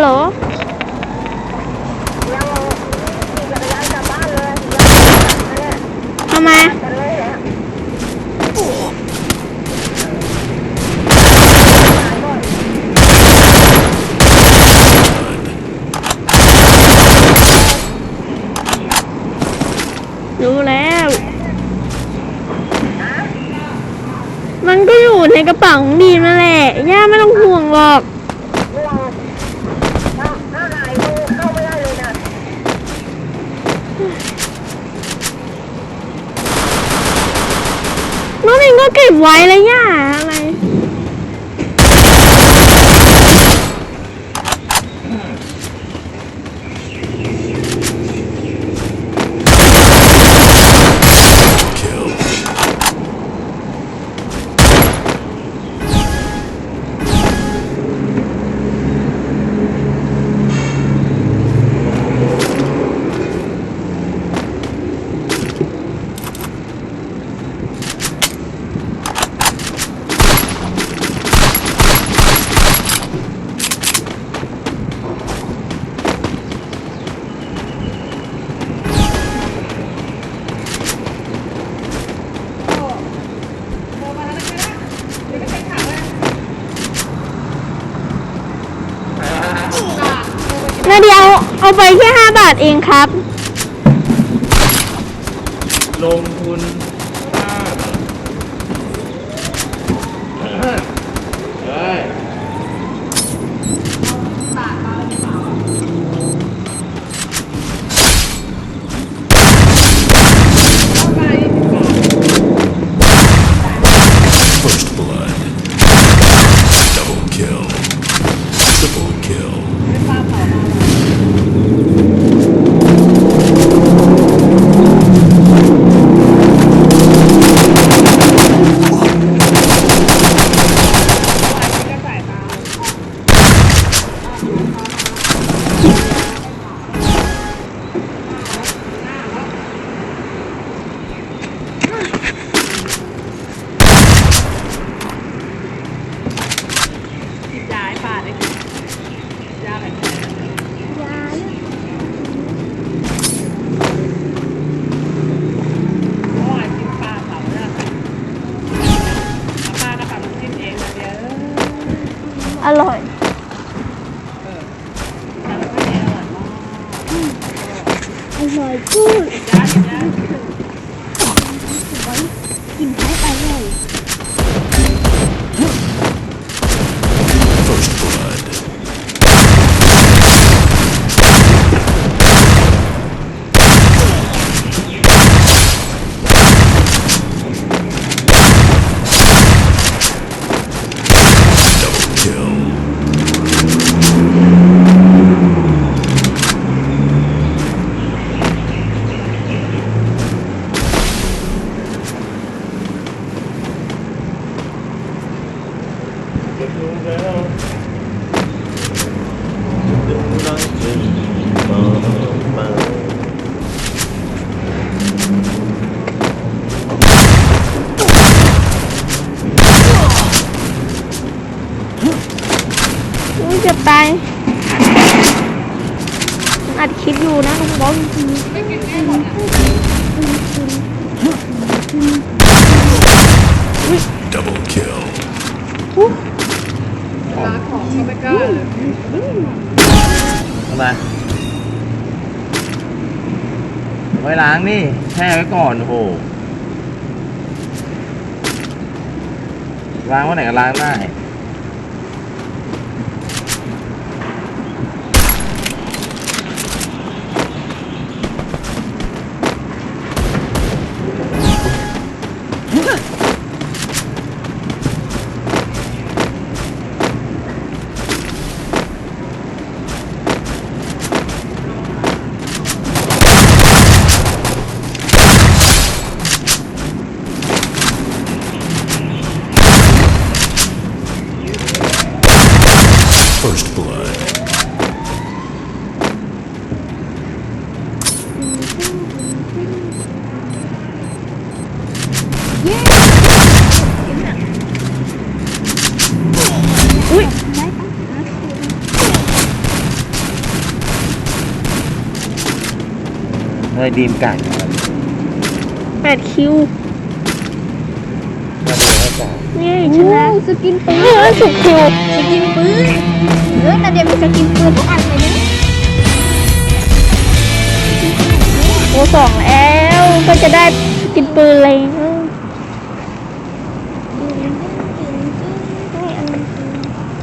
โหลยัลับบ้านเลทำไมรู้แล้ว มันก็อยู่ในกระเป๋าของดีมนั่นแหละ ย่าไม่ต้องห่วงหรอก ง่วงถ้าถ้าหายมือเข้าไม่ได้เลยนะ น้องเองก็เก็บไว้แล้วย่าอะไร ไปแค่ห้าบาทเองครับ ลงทุน อร่อยพูด ยาเดี๋ยวยา กินให้ไปเลย First blood. 'Double kill. เก็บดูแล้วดึงรังจึงมามา อุ้ยเจ็บตายอัดคลิปอยู่นะน้องบอล Double kill. ร้านของก็ไม่กล้าเลยทำไมไว้ล้างนี่แช่ไว้ก่อนโอ้โหล้างไว้ไหนก็ล้างได้ First blood. Hơi đêm cảnh แปดคิว กัดนี่ชนะสกินปืเอนอสุกคิวสกินปืนเออนาเดียมีสกินปืนทุกอันเลยนะโอ้สองแล้วก็จะได้กินปืนอะไรเออ